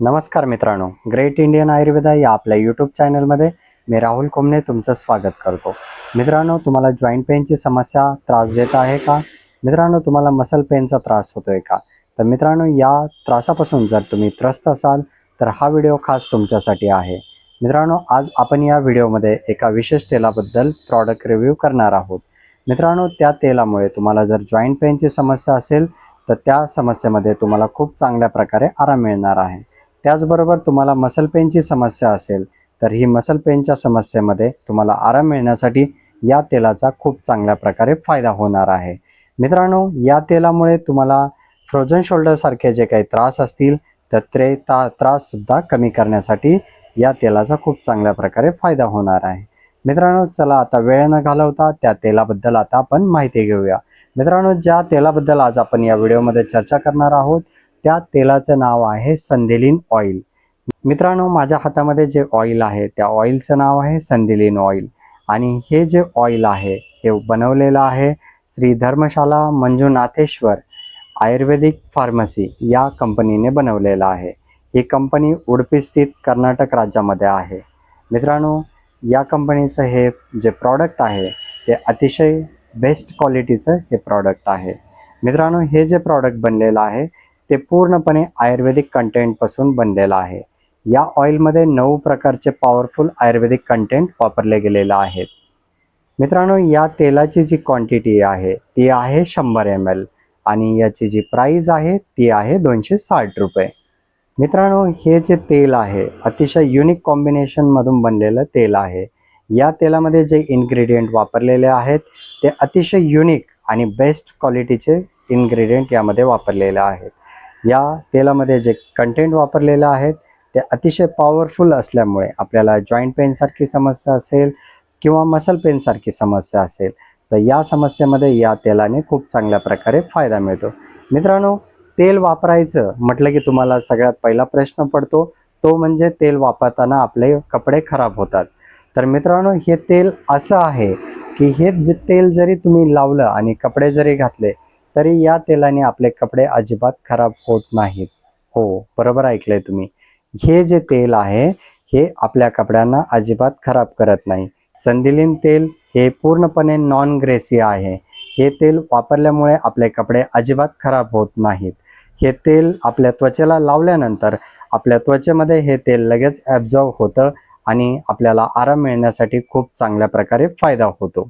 नमस्कार मित्रांनो great Indian Ayurveda या आपल्या यूट्यूब चॅनलमध्ये मी राहुल कोमने तुमचं स्वागत करतो. मित्रांनो तुम्हाला जॉईंट पेनची समस्या त्रास देत आहे का? मित्रांनो तुम्हाला मसल पेनचा त्रास होतोय का? तर मित्रांनो या त्रासापासून जर तुम्ही त्रस्त असाल तर हा व्हिडिओ खास तुमच्यासाठी आहे. मित्रांनो आज आपण या व्हिडिओमध्ये एका विशेष तेलाबद्दल प्रॉडक्ट रिव्ह्यू करणार आहोत. मित्रांनो त्या तेलामुळे तुम्हाला जर जॉईंट पेनची समस्या असेल तर त्या समस्येमध्ये तुम्हाला खूप चांगल्या प्रकारे आराम मिळणार आहे. त्याचबरोबर तुम्हाला मसल पेनची समस्या असेल तर ही मसल पेनच्या समस्येमध्ये तुम्हाला आराम मिळण्यासाठी या तेलाचा खूप चांगल्या प्रकारे फायदा होणार आहे. मित्रांनो या तेलामुळे तुम्हाला फ्रोझन शोल्डरसारखे जे काही त्रास असतील तर ते ता त्राससुद्धा कमी करण्यासाठी या तेलाचा खूप चांगल्या प्रकारे फायदा होणार आहे. मित्रांनो चला आता वेळ न घालवता त्या तेलाबद्दल आता आपण माहिती घेऊया. मित्रांनो ज्या तेलाबद्दल आज आपण या व्हिडिओमध्ये चर्चा करणार आहोत त्या तेलाचं नाव आहे संदेलिन ऑइल मित्रांनो माझ्या हातामध्ये जे ऑइल आहे त्या ऑइलचं नाव आहे संदेलिन ऑइल आणि हे जे ऑइल आहे हे बनवलेलं आहे श्री धर्मशाला मंजुनाथेश्वर आयुर्वेदिक फार्मसी या कंपनीने बनवलेलं आहे. ही कंपनी उडपी स्थित कर्नाटक राज्यामध्ये आहे. मित्रांनो या कंपनीचं हे जे प्रॉडक्ट आहे ते अतिशय बेस्ट क्वालिटीचं हे प्रॉडक्ट आहे. मित्रांनो हे जे प्रॉडक्ट बनलेलं आहे ते पूर्णपणे आयुर्वेदिक कंटेंटपासून बनलेलं आहे. या ऑइलमध्ये नऊ प्रकारचे पॉवरफुल आयुर्वेदिक कंटेंट वापरले गेलेलं आहेत. मित्रांनो या तेलाची जी क्वांटिटी आहे ती आहे शंभर एम एल आणि याची जी प्राईज आहे ती आहे दोनशे साठ रुपये. मित्रांनो हे जे तेल आहे अतिशय युनिक कॉम्बिनेशनमधून बनलेलं तेल आहे. या तेलामध्ये जे इन्ग्रेडियंट वापरलेले आहेत ते अतिशय युनिक आणि बेस्ट क्वालिटीचे इन्ग्रेडियंट यामध्ये वापरलेले आहेत. या तेलामध्ये जे कंटेंट वापरलेलं आहेत ते अतिशय पॉवरफुल असल्यामुळे आपल्याला जॉईंट पेनसारखी समस्या असेल किंवा मसल पेनसारखी समस्या असेल तर या समस्येमध्ये या तेलाने खूप चांगल्या प्रकारे फायदा मिळतो. मित्रांनो तेल वापरायचं म्हटलं की तुम्हाला सगळ्यात पहिला प्रश्न पडतो तो म्हणजे तेल वापरताना आपले कपडे खराब होतात. तर मित्रांनो हे तेल असं आहे की हे जे तेल जरी तुम्ही लावलं आणि कपडे जरी घातले तरी या तेलाने आपले कपडे अजिबात खराब होत नाहीत. हो बरोबर ऐकलंय तुम्ही. हे जे तेल आहे हे आपल्या कपड्यांना अजिबात खराब करत नाही. संदिलीन तेल हे पूर्णपणे नॉन ग्रेसी आहे. हे तेल वापरल्यामुळे आपले कपडे अजिबात खराब होत नाहीत. हे तेल आपल्या त्वचेला लावल्यानंतर आपल्या त्वचेमध्ये हे तेल लगेच ॲब्झॉर्व होतं आणि आपल्याला आराम मिळण्यासाठी खूप चांगल्या प्रकारे फायदा होतो.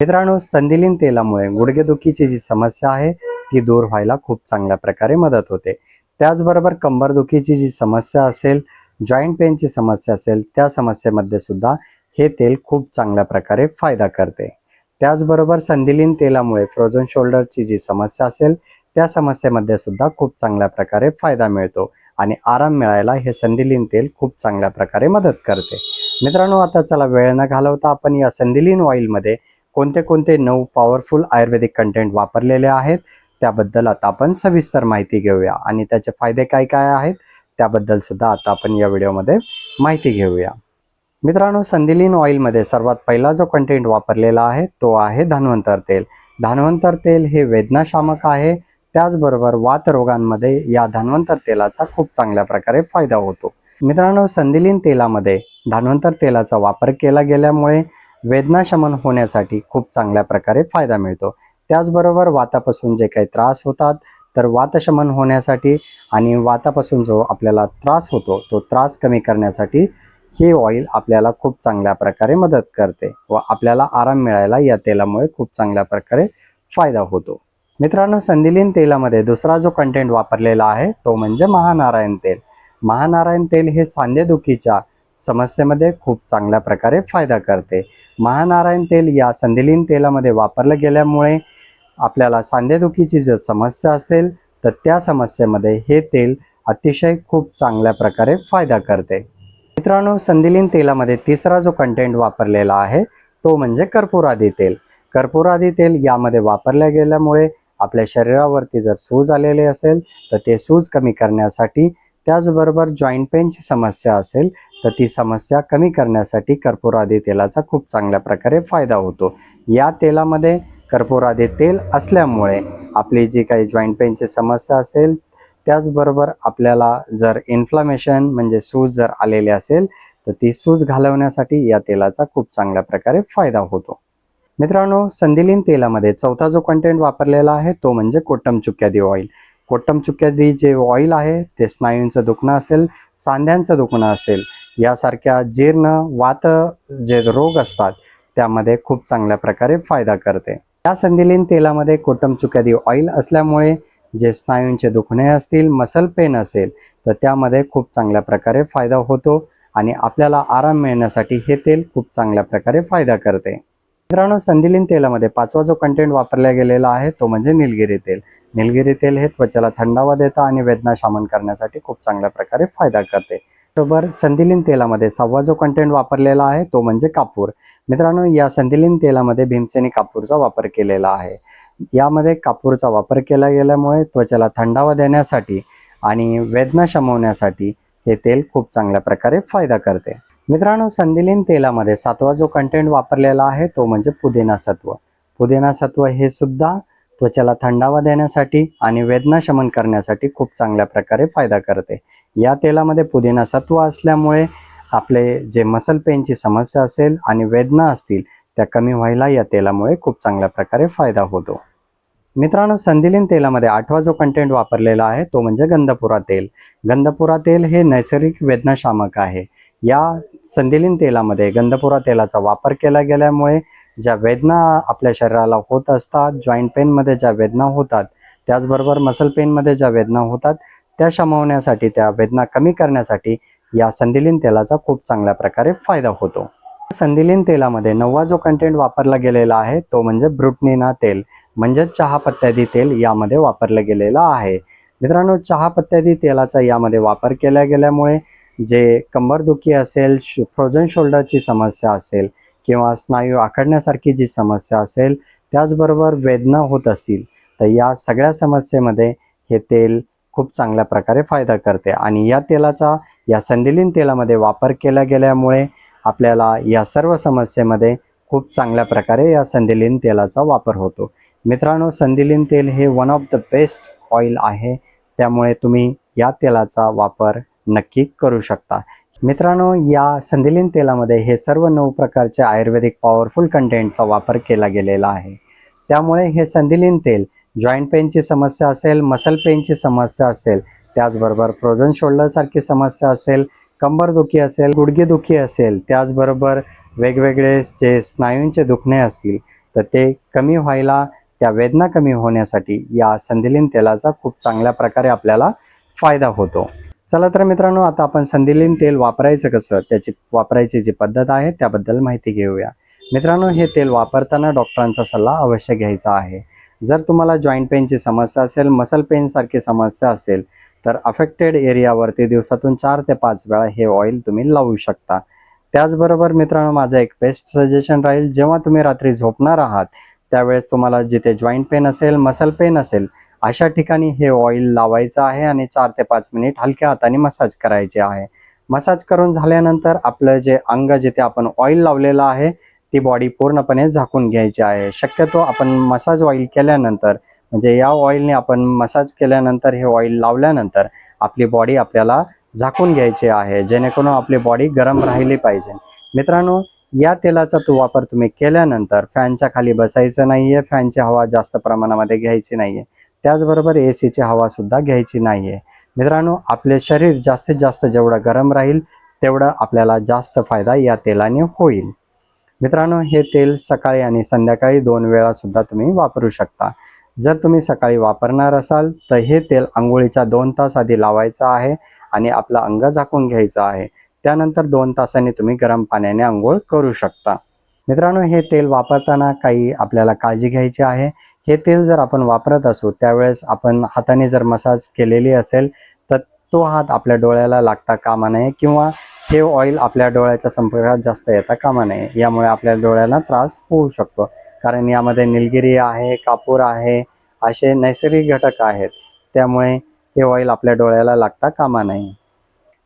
मित्रांनो संदिलीन तेलामुळे गुडघेदुखीची जी समस्या आहे ती दूर व्हायला खूप चांगल्या प्रकारे मदत होते. त्याचबरोबर कंबरदुखीची जी समस्या असेल जॉईंट पेनची समस्या असेल त्या समस्येमध्ये सुद्धा हे तेल खूप चांगल्या प्रकारे फायदा करते. त्याचबरोबर संदिलीन तेलामुळे फ्रोझन शोल्डरची जी समस्या असेल त्या समस्येमध्ये सुद्धा खूप चांगल्या प्रकारे फायदा मिळतो आणि आराम मिळायला हे संदिलीन तेल खूप चांगल्या प्रकारे मदत करते. मित्रांनो आता चला वेळ न घालवता आपण या संदिलीन ऑइलमध्ये कोणते कोणते नऊ पॉवरफुल आयुर्वेदिक कंटेंट वापरलेले आहेत त्याबद्दल आता आपण सविस्तर माहिती घेऊया. आणि त्याचे फायदे काय काय आहेत त्याबद्दल सुद्धा आता आपण या व्हिडिओमध्ये माहिती घेऊया. मित्रांनो संदिलीन ऑइलमध्ये सर्वात पहिला जो कंटेंट वापरलेला आहे तो आहे धन्वंतर तेल. धन्वंतर तेल हे वेदनाशामक आहे. त्याचबरोबर वातरोगांमध्ये या धन्वंतर तेलाचा खूप चांगल्या प्रकारे फायदा होतो. मित्रांनो संदिलीन तेलामध्ये धन्वंतर तेलाचा वापर केला गेल्यामुळे वेदनाशमन होण्यासाठी खूप चांगल्या प्रकारे फायदा मिळतो. त्याचबरोबर वातापासून जे काही त्रास होतात तर वातशमन होण्यासाठी आणि वातापासून जो आपल्याला त्रास होतो तो त्रास कमी करण्यासाठी हे ऑइल आपल्याला खूप चांगल्या प्रकारे मदत करते व आपल्याला आराम मिळायला या तेलामुळे खूप चांगल्या प्रकारे फायदा होतो. मित्रांनो संदिलीन तेलामध्ये दुसरा जो कंटेंट वापरलेला आहे तो म्हणजे महानारायण तेल. महानारायण तेल हे सांधेदुखीच्या समस्येमध्ये खूप चांगल्या प्रकारे फायदा करते. महानारायण तेल या संधिलीन तेलामध्ये वापरलं गेल्यामुळे आपल्याला सांधेदुखीची जर समस्या असेल तर त्या समस्येमध्ये हे तेल अतिशय खूप चांगल्या प्रकारे फायदा करते. मित्रांनो संधिलीन तेलामध्ये तिसरा जो कंटेंट वापरलेला आहे तो म्हणजे कर्पुरादी तेल. कर्पुरादी तेल यामध्ये वापरल्या गेल्यामुळे आपल्या शरीरावरती जर सूज आलेले असेल तर ते सूज कमी करण्यासाठी त्याचबरोबर जॉईंट पेनची समस्या असेल तर ती समस्या कमी करण्यासाठी कर्पूरादी तेलाचा खूप चांगल्या प्रकारे फायदा होतो. या तेलामध्ये कर्पूरादी तेल असल्यामुळे आपली जी काही जॉईंट पेनची समस्या असेल त्याचबरोबर आपल्याला जर इन्फ्लामेशन म्हणजे सूज जर आलेली असेल तर ती सूज घालवण्यासाठी या तेलाचा खूप चांगल्या प्रकारे फायदा होतो. मित्रांनो संदिलीन तेलामध्ये चौथा जो कंटेंट वापरलेला आहे तो म्हणजे कोटम चुक्यादी ऑइल कोट्टम चुक्यादी जे ऑइल आहे ते स्नायूंचं दुखणं असेल सांध्यांचं दुखणं असेल यासारख्या जीर्ण वात जे रोग असतात त्यामध्ये खूप चांगल्या प्रकारे फायदा करते. या संधिलीन तेलामध्ये कोट्टम चुक्यादी ऑइल असल्यामुळे जे स्नायूंचे दुखणे असतील मसल पेन असेल तर त्यामध्ये खूप चांगल्या प्रकारे फायदा होतो आणि आपल्याला आराम मिळण्यासाठी हे तेल खूप चांगल्या प्रकारे फायदा करते. मित्रांनो संदिलीन तेलामध्ये पाचवा जो कंटेंट वापरला गेलेला आहे तो म्हणजे निलगिरी तेल. निलगिरी तेल हे त्वचेला थंडावा देतं आणि वेदना शामन करण्यासाठी खूप चांगल्या प्रकारे फायदा करते. बरोबर संदिलीन तेलामध्ये सहावा जो कंटेंट वापरलेला आहे तो म्हणजे कापूर. मित्रांनो या संदिलीन तेलामध्ये भीमसेनी कापूरचा वापर केलेला आहे. यामध्ये कापूरचा वापर केला गेल्यामुळे त्वचेला थंडावा देण्यासाठी आणि वेदना शमवण्यासाठी हे तेल खूप चांगल्या प्रकारे फायदा करते. मित्रांनो संदिलीन तेलामध्ये सातवा जो कंटेंट वापरलेला आहे तो म्हणजे पुदिना सत्व. पुदिना सत्व हे सुद्धा त्वचेला थंडावा देण्यासाठी आणि वेदना शमन करण्यासाठी खूप चांगल्या प्रकारे फायदा करते. या तेलामध्ये पुदिना सत्व असल्यामुळे आपले जे मसल पेनची समस्या असेल आणि वेदना असतील त्या कमी व्हायला या तेलामुळे खूप चांगल्या प्रकारे फायदा होतो. मित्रांनो संदिलीन तेलामध्ये आठवा जो कंटेंट वापरलेला आहे तो म्हणजे गंधपुरा तेल. गंधपुरा तेल हे नैसर्गिक वेदनाशामक आहे. या संदिलीन तेलामध्ये गंधपुरा तेलाचा वापर केला गेल्यामुळे ज्या वेदना आपल्या शरीराला होत असतात जॉईंट पेनमध्ये ज्या वेदना होतात त्याचबरोबर मसल पेनमध्ये ज्या वेदना होतात त्या शमवण्यासाठी त्या वेदना कमी करण्यासाठी या संदिलीन तेलाचा खूप चांगल्या प्रकारे फायदा होतो. संदिलीन तेलामध्ये नववा जो कंटेंट वापरला गेलेला आहे तो म्हणजे ब्रुटनिना तेल म्हणजेच चहापत्त्यादी तेल यामध्ये वापरलं गेलेलं आहे. मित्रांनो चहापत्त्यादी तेलाचा यामध्ये वापर केला गेल्यामुळे जे कंबरदुखी असेल फ्रोझन शोल्डरची समस्या असेल किंवा स्नायू आखडण्यासारखी जी समस्या असेल त्याचबरोबर वेदना होत असतील तर या सगळ्या समस्येमध्ये हे तेल खूप चांगल्या प्रकारे फायदा करते. आणि या तेलाचा या संदिलीन तेलामध्ये वापर केला गेल्यामुळे आपल्याला या सर्व समस्येमध्ये खूप चांगल्या प्रकारे या संधिलीन तेलाचा वापर होतो. मित्रांनो संधिलीन तेल हे one of the best oil आहे. त्यामुळे तुम्ही या तेलाचा वापर नक्की करू शकता. मित्रांनो या संधिलीन तेलामध्ये हे सर्व नऊ प्रकारचे आयुर्वेदिक पॉवरफुल कंटेंटचा वापर केला गेलेला आहे. त्यामुळे हे संधिलीन तेल जॉईंट पेनची समस्या असेल मसल पेनची समस्या असेल त्याचबरोबर फ्रोझन शोल्डरसारखी समस्या असेल कंबरदुखी असेल गुडघेदुखी असेल त्याचबरोबर वेगवेगळे जे स्नायूंचे दुखणे असतील तर ते कमी व्हायला त्या वेदना कमी होण्यासाठी या संधिलीन तेलाचा खूप चांगल्या प्रकारे आपल्याला फायदा होतो. चला तर मित्रांनो आता आपण संधिलीन तेल वापरायचं कसं त्याची वापरायची जी पद्धत आहे त्याबद्दल माहिती घेऊया. मित्रांनो हे तेल वापरताना डॉक्टरांचा सल्ला अवश्य घ्यायचा आहे. जर तुम्हाला जॉईंट पेनची समस्या असेल मसल पेनसारखी समस्या असेल तर अफेक्टेड एरियावरती दिवसातून चार ते पाच वेळा हे ऑइल तुम्ही लावू शकता. त्याचबरोबर मित्रांनो माझं एक बेस्ट सजेशन राहील जेव्हा तुम्ही रात्री झोपणार आहात त्यावेळेस तुम्हाला जिथे जॉईंट पेन असेल मसल पेन असेल अशा ठिकाणी हे ऑइल लावायचं आहे आणि चार ते पाच मिनिट हलक्या हाताने मसाज करायचे आहे. मसाज करून झाल्यानंतर आपलं जे अंग जिथे आपण ऑइल लावलेलं आहे ती बॉडी पूर्णपणे झाकून घ्यायची आहे. शक्यतो आपण मसाज ऑइल केल्यानंतर म्हणजे या ऑइलने आपण मसाज केल्यानंतर हे ऑइल लावल्यानंतर आपली बॉडी आपल्याला झाकून घ्यायची आहे. जेणेकरून आपली बॉडी गरम राहिली पाहिजे. मित्रांनो या तेलाचा तो वापर तुम्ही केल्यानंतर फॅनच्या खाली बसायचं नाहीये फॅनची हवा जास्त प्रमाणामध्ये घ्यायची नाहीये. त्याचबरोबर ए सीची हवा सुद्धा घ्यायची नाहीये. मित्रांनो आपले शरीर जास्तीत जास्त जेवढं गरम राहील तेवढं आपल्याला जास्त फायदा या तेलाने होईल. मित्रांनो हे तेल सकाळी आणि संध्याकाळी दोन वेळा सुद्धा तुम्ही वापरू शकता. जर तुम्ही सकाळी वापरणार असाल तर हे तेल आंघोळीच्या दोन तास आधी लावायचं आहे आणि आपलं अंग झाकून घ्यायचं आहे. त्यानंतर दोन तासांनी तुम्ही गरम पाण्याने आंघोळ करू शकता. मित्रांनो हे तेल वापरताना काही आपल्याला काळजी घ्यायची आहे. हे तेल जर आपण वापरत असू त्यावेळेस आपण हाताने जर मसाज केलेली असेल तो हात आपल्या डोळ्याला लागता कामा नये किंवा हे ऑइल आपल्या डोळ्याच्या संपर्कात जास्त येता कामा नये. यामुळे आपल्या डोळ्याला त्रास होऊ शकतो. कारण यामध्ये निलगिरी आहे कापूर आहे असे नैसर्गिक घटक आहेत. त्यामुळे हे ऑइल आपल्या डोळ्याला लागता कामा नये.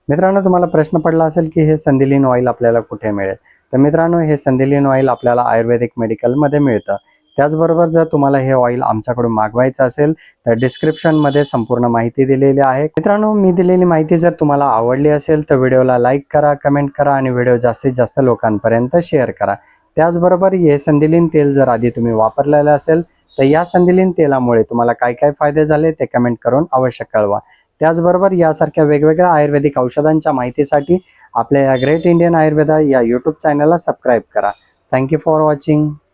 मित्रांनो तुम्हाला प्रश्न पडला असेल की हे संदिलीन ऑइल आपल्याला कुठे मिळेल? तर मित्रांनो हे संदिलीन ऑइल आपल्याला आयुर्वेदिक मेडिकलमध्ये मिळतं. त्याचबरोबर जर तुम्हाला हे ऑइल आमच्याकडून मागवायचं असेल तर डिस्क्रिप्शनमध्ये संपूर्ण माहिती दिलेली आहे. मित्रांनो मी दिलेली माहिती जर तुम्हाला आवडली असेल तर व्हिडिओला लाईक करा कमेंट करा आणि व्हिडिओ जास्तीत जास्त लोकांपर्यंत शेअर करा. त्याचबरोबर हे संदिलीन तेल जर आधी तुम्ही वापरलेलं असेल तर या संदिलीन तेलामुळे तुम्हाला काय काय फायदे झाले ते कमेंट करून अवश्य कळवा. त्याचबरोबर यासारख्या वेगवेगळ्या आयुर्वेदिक औषधांच्या माहितीसाठी आपल्या या ग्रेट इंडियन आयुर्वेदा या यूट्यूब चॅनलला सबस्क्राईब करा. Thank you for watching